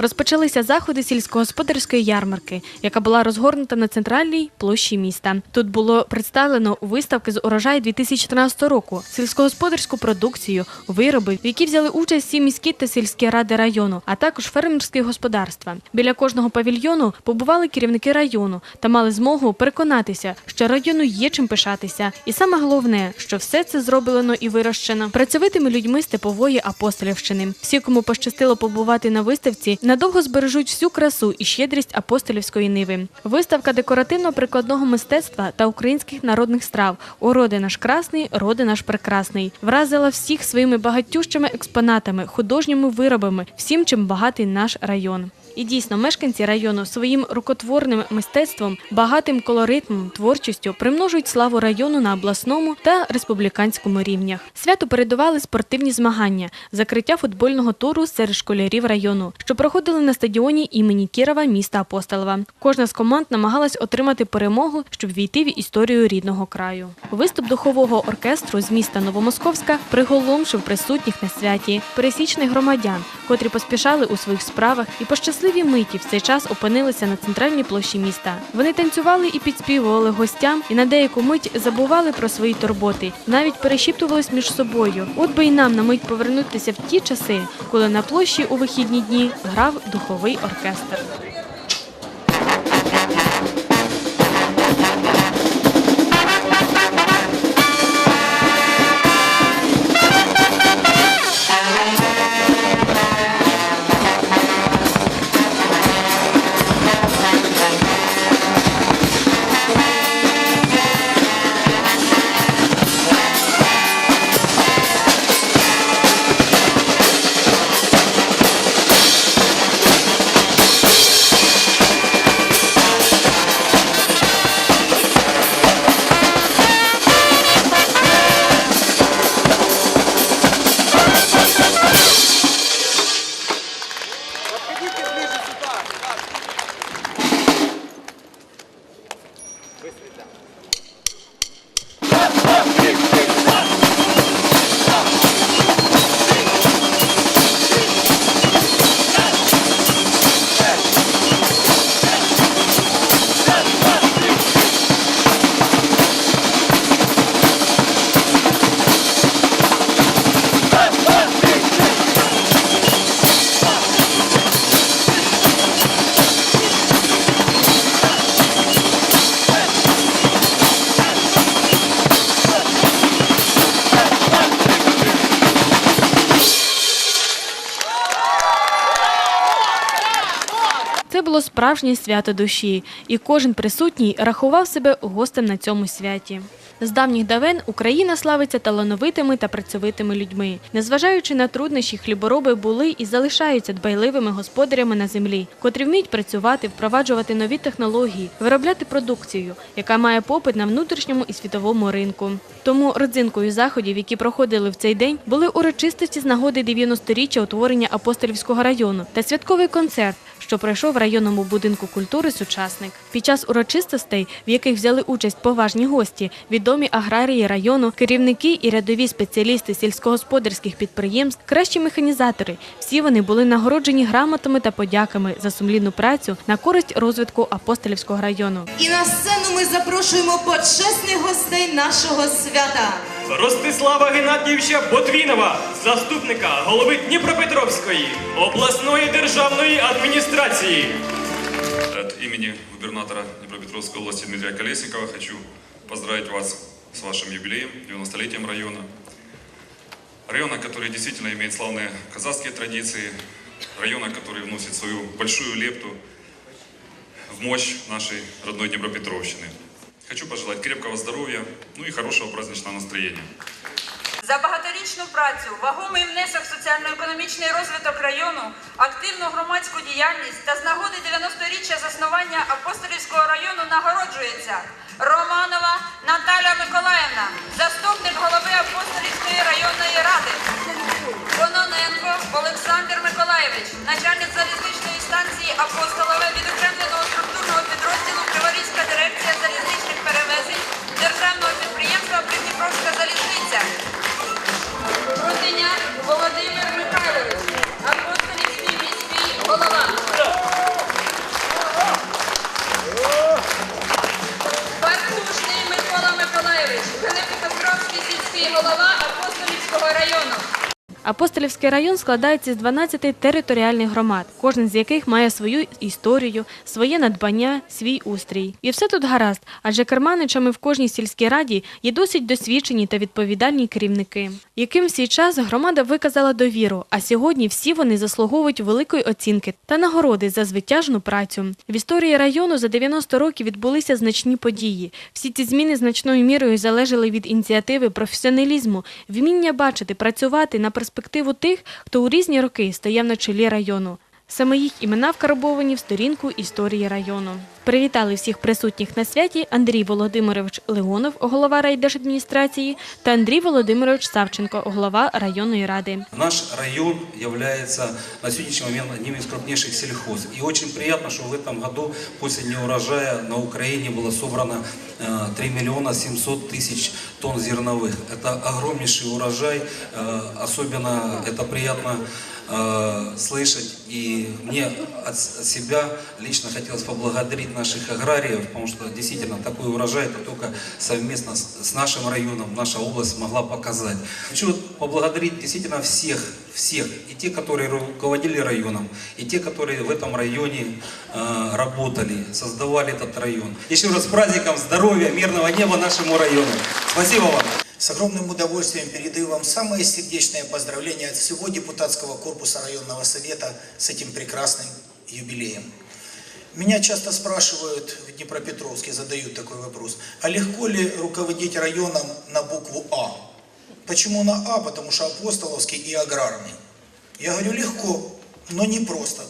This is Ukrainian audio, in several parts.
Розпочалися заходи сільськогосподарської ярмарки, яка була розгорнута на центральній площі міста. Тут було представлено виставки з урожаю 2013 року, сільськогосподарську продукцію, вироби, в які взяли участь всі міські та сільські ради району, а також фермерські господарства. Біля кожного павільйону побували керівники району та мали змогу переконатися, що району є чим пишатися. І саме головне, що все це зроблено і вирощено працьовитими людьми Степової Апостолівщини. Всі, кому пощастило побувати на виставці, надовго збережуть всю красу і щедрість апостолівської ниви. Виставка декоративно-прикладного мистецтва та українських народних страв «О, роди наш красний, роди наш прекрасний вразила всіх своїми багатющими експонатами, художніми виробами, всім, чим багатий наш район. І дійсно, мешканці району своїм рукотворним мистецтвом, багатим колоритмом, творчістю примножують славу району на обласному та республіканському рівнях. Свято передували спортивні змагання, закриття футбольного туру серед школярів району, що проходили на стадіоні імені Кірова міста Апостолова. Кожна з команд намагалась отримати перемогу, щоб війти в історію рідного краю. Виступ духового оркестру з міста Новомосковська приголомшив присутніх на святі пересічних громадян, котрі поспішали у своїх справах і по щасливій миті в цей час опинилися на центральній площі міста. Вони танцювали і підспівували гостям, і на деяку мить забували про свої турботи, навіть перешіптувались між собою. От би й нам на мить повернутися в ті часи, коли на площі у вихідні дні грав духовий оркестр. Було справжнє свято душі, і кожен присутній рахував себе гостем на цьому святі. З давніх давен Україна славиться талановитими та працьовитими людьми. Незважаючи на труднощі, хлібороби були і залишаються дбайливими господарями на землі, котрі вміють працювати, впроваджувати нові технології, виробляти продукцію, яка має попит на внутрішньому і світовому ринку. Тому родзинкою заходів, які проходили в цей день, були урочистості з нагоди 90-річчя утворення апостолівського району та святковий концерт, що пройшов в районному будинку культури Сучасник. Під час урочистостей, в яких взяли участь поважні гості, відомі аграрії району, керівники і рядові спеціалісти сільськогосподарських підприємств, кращі механізатори. Всі вони були нагороджені грамотами та подяками за сумлінну працю на користь розвитку апостолівського району. І на сцену ми запрошуємо почесних гостей нашого свята. Ростислава Геннадійовича Ботвінова, заступника голови Дніпропетровської обласної державної адміністрації. От имени губернатора Днепропетровской области Дмитрия Колесникова хочу поздравить вас с вашим юбилеем, 90-летием района. Района, который действительно имеет славные казахские традиции, района, который вносит свою большую лепту в мощь нашей родной Днепропетровщины. Хочу пожелать крепкого здоровья, ну и хорошего праздничного настроения. За багаторічну працю, вагомий внесок в соціально-економічний розвиток району, активну громадську діяльність та з нагоди 90-річчя заснування Апостолівського району нагороджується Романова Наталя Миколаївна, заступник голови Апостолівської районної ради, Кононенко Олександр Миколаєвич, начальник залізничної станції Апостолове відокремленого структурного Апостолівський район складається з 12 територіальних громад, кожен з яких має свою історію, своє надбання, свій устрій. І все тут гаразд, адже керманичами в кожній сільській раді є досить досвідчені та відповідальні керівники, яким в свій час громада виказала довіру, а сьогодні всі вони заслуговують великої оцінки та нагороди за звитяжну працю. В історії району за 90 років відбулися значні події. Всі ці зміни значною мірою залежали від ініціативи, професіоналізму, вміння бачити, працювати на перспективу тих, хто у різні роки стояв на чолі району. Саме їх імена вкарбовані в сторінку історії району. Привітали всіх присутніх на святі Андрій Володимирович Леонов, голова райдержадміністрації, та Андрій Володимирович Савченко, голова районної ради. Наш район является на сегодняшний момент одним из крупнейших сельхоз. И очень приятно, что в этом году после неурожая на Украине было собрано э, 3 миллиона 700 тысяч тонн зерновых. Это огромнейший урожай. э, Особенно это приятно э, слышать. Мне от себя лично хотелось поблагодарить наших аграриев, потому что действительно такой урожай это только совместно с нашим районом наша область могла показать. Хочу поблагодарить действительно всех, всех, и те, которые руководили районом, и те, которые в этом районе э, работали, создавали этот район. Еще раз с праздником здоровья, мирного неба нашему району. Спасибо вам. С огромным удовольствием передаю вам самые сердечные поздравления от всего депутатского корпуса районного совета с этим прекрасным юбилеем. Меня часто спрашивают в Днепропетровске, задают такой вопрос, а легко ли руководить районом на букву А? Почему на А? Потому что апостоловский и аграрный. Я говорю, легко, но не просто.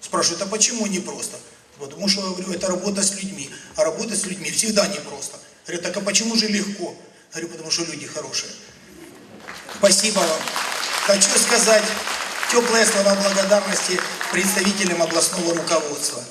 Спрашивают, а почему не просто? Потому что, я говорю, это работа с людьми. А работа с людьми всегда непросто. Говорят, так а почему же легко? Говорю, потому что люди хорошие. Спасибо вам. Хочу сказать теплые слова благодарности представителям областного руководства.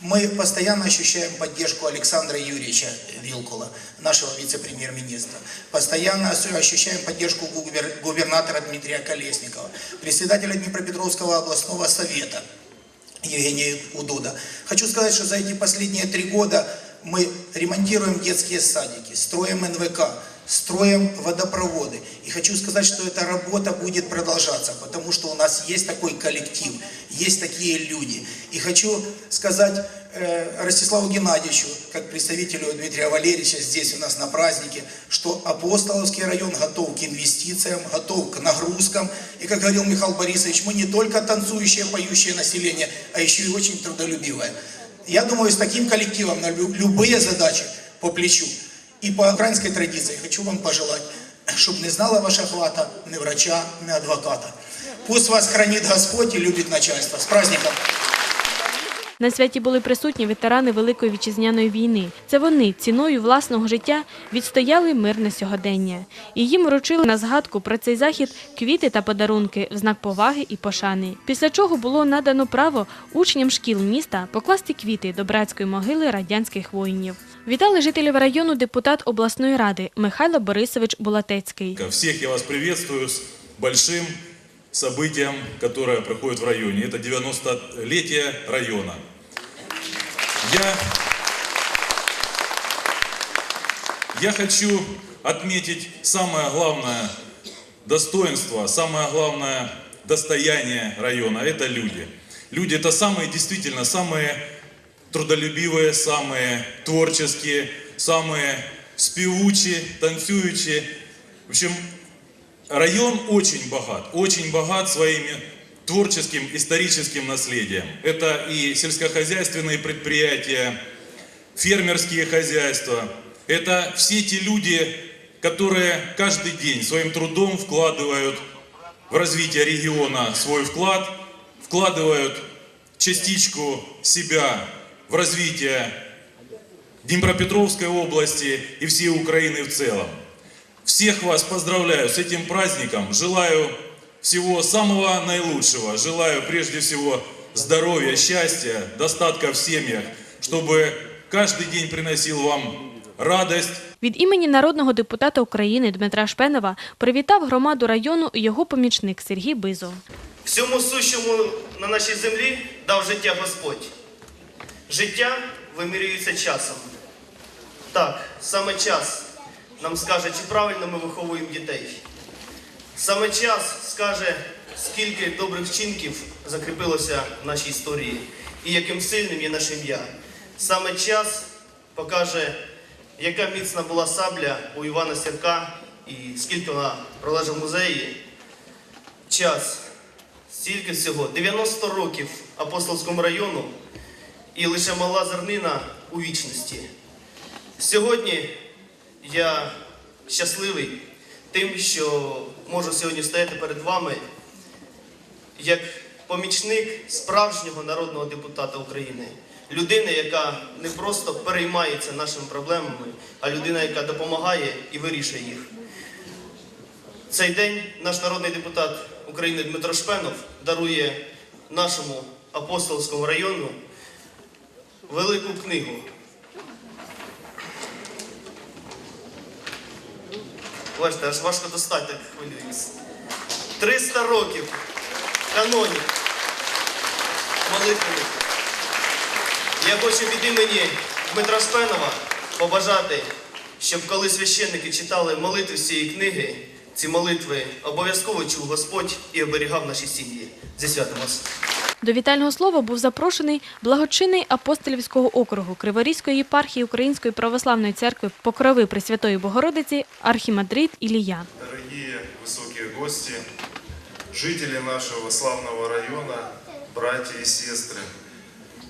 Мы постоянно ощущаем поддержку Александра Юрьевича Вилкула, нашего вице-премьер-министра. Постоянно ощущаем поддержку губер- губернатора Дмитрия Колесникова, председателя Днепропетровского областного совета Евгения Удуда. Хочу сказать, что за эти последние три года мы ремонтируем детские садики, строим НВК, строим водопроводы. И хочу сказать, что эта работа будет продолжаться, потому что у нас есть такой коллектив, есть такие люди. И хочу сказать э, Ростиславу Геннадьевичу, как представителю Дмитрия Валерьевича здесь у нас на празднике, что Апостоловский район готов к инвестициям, готов к нагрузкам. И, как говорил Михаил Борисович, мы не только танцующее, поющее население, а еще и очень трудолюбивое. Я думаю, с таким коллективом на лю- любые задачи по плечу. И по украинской традиции хочу вам пожелать, чтобы не знала ваша хвата ни врача, ни адвоката. Пусть вас хранит Господь и любит начальство. С праздником! На святі були присутні ветерани Великої вітчизняної війни. Це вони ціною власного життя відстояли мирне сьогодення. І їм вручили на згадку про цей захід квіти та подарунки в знак поваги і пошани. Після чого було надано право учням шкіл міста покласти квіти до братської могили радянських воїнів. Вітали жителів району депутат обласної ради Михайло Борисович Булатецький. Всех я вас приветствую с большим событием, которое проходит в районе. Это 90-летие района. Я, я хочу отметить самое главное достоинство, самое главное достояние района – это люди. Люди – это самые, действительно, самые трудолюбивые, самые творческие, самые спевучие, танцующие. В общем, район очень богат, очень богат своими творческим, историческим наследием. Это и сельскохозяйственные предприятия, фермерские хозяйства. Это все те люди, которые каждый день своим трудом вкладывают в развитие региона свой вклад, вкладывают частичку себя в развитие Днепропетровской области и всей Украины в целом. Всех вас поздравляю с этим праздником. Желаю всего самого наилучшего. Желаю прежде всего здоровья, счастья, достатка в семьях, чтобы каждый день приносил вам радость, Від імені народного депутата України Дмитра Шпенова привітав громаду району і його помічник Сергій Бизо. Всьому сущому на нашій землі дав життя Господь. Життя вимірюється часом. Так, саме час нам скаже, чи правильно ми виховуємо дітей. Саме час скаже, скільки добрих вчинків закріпилося в нашій історії і яким сильним є наше ім'я. Саме час покаже, яка міцна була сабля у Івана Сірка і скільки вона пролежала в музеї. Час, стільки всього, 90 років апостольському району і лише мала зернина у вічності. Сьогодні я щасливий тим, що можу сьогодні стояти перед вами як помічник справжнього народного депутата України, людини, яка не просто переймається нашими проблемами, а людина, яка допомагає і вирішує їх. Цей день наш народний депутат України Дмитро Шпенов дарує нашому апостольському району велику книгу. Бачите, аж важко достати, хвилююсь. 300 років канонів молитвених. Я хочу від імені Дмитра Шпенова побажати, щоб коли священники читали молитви з цієї книги, ці молитви обов'язково чув Господь і оберігав наші сім'ї. Зі святом вас! До вітального слова був запрошений благочинний апостолівського округу Криворізької єпархії Української православної церкви Покрови Пресвятої Богородиці архімандрит Ілія. Дорогие высокие гости, жители нашего славного района, братья и сестры,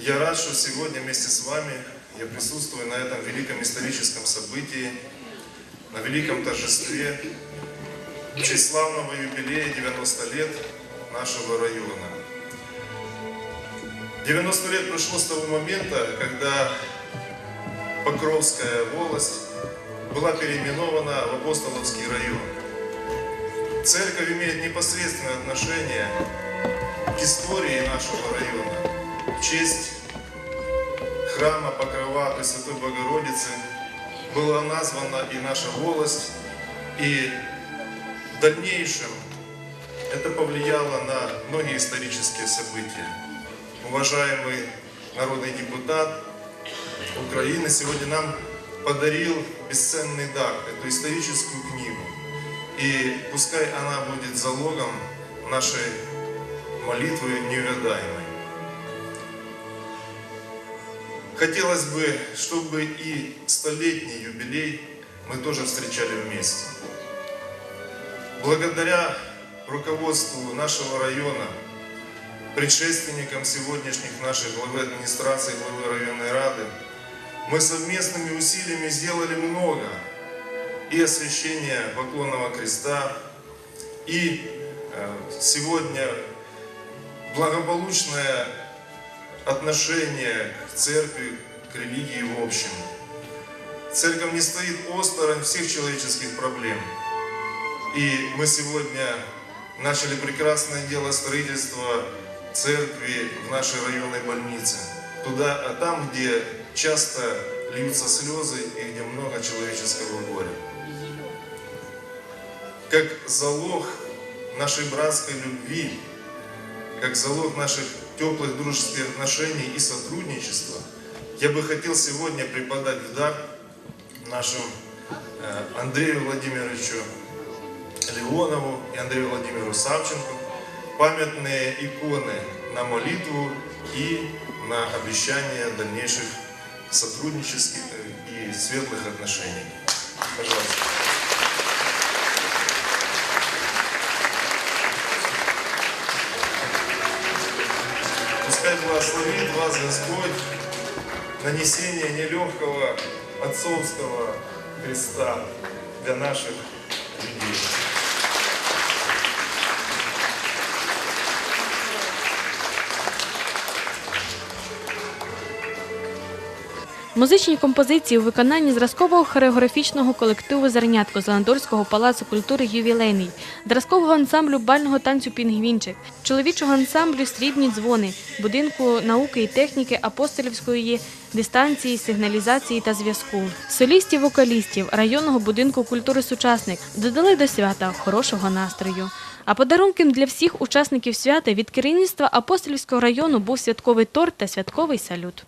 я рад, что сегодня вместе с вами я присутствую на этом великом историческом событии, на великом торжестве в честь славного юбилея 90 лет нашего района. 90 лет прошло с того момента, когда Покровская волость была переименована в Апостоловский район. Церковь имеет непосредственное отношение к истории нашего района. В честь храма Покрова Пресвятой Богородицы была названа и наша волость, и в дальнейшем это повлияло на многие исторические события. Уважаемый народный депутат Украины сегодня нам подарил бесценный дар, эту историческую книгу. И пускай она будет залогом нашей молитвы неувядаемой. Хотелось бы, чтобы и столетний юбилей мы тоже встречали вместе. Благодаря руководству нашего района, предшественникам сегодняшних наших главы администрации, главы районной рады, мы совместными усилиями сделали много. И освящение поклонного креста, и э, сегодня благополучное отношение к церкви, к религии в общем. Церковь не стоит осторонь всех человеческих проблем. И мы сегодня начали прекрасное дело строительства церкви в нашей районной больнице. Туда, а там, где часто льются слезы и где много человеческого горя. Как залог нашей братской любви, как залог наших теплых дружеских отношений и сотрудничества, я бы хотел сегодня преподать в дар нашему э, Андрею Владимировичу Леонову и Андрею Владимирову Савченко памятные иконы на молитву и на обещание дальнейших сотруднических э, и светлых отношений. Пожалуйста. Пускай благословит вас Господь нанесение нелегкого отцовского креста для наших людей. Музичні композиції у виконанні зразкового хореографічного колективу Зернятко Зеландорського палацу культури Ювілейний, зразкового ансамблю бального танцю Пінгвінчик, чоловічого ансамблю Срібні дзвони, будинку науки і техніки апостолівської дистанції, сигналізації та зв'язку, солістів-вокалістів районного будинку культури Сучасник додали до свята хорошого настрою. А подарунком для всіх учасників свята від керівництва апостолівського району був святковий торт та святковий салют.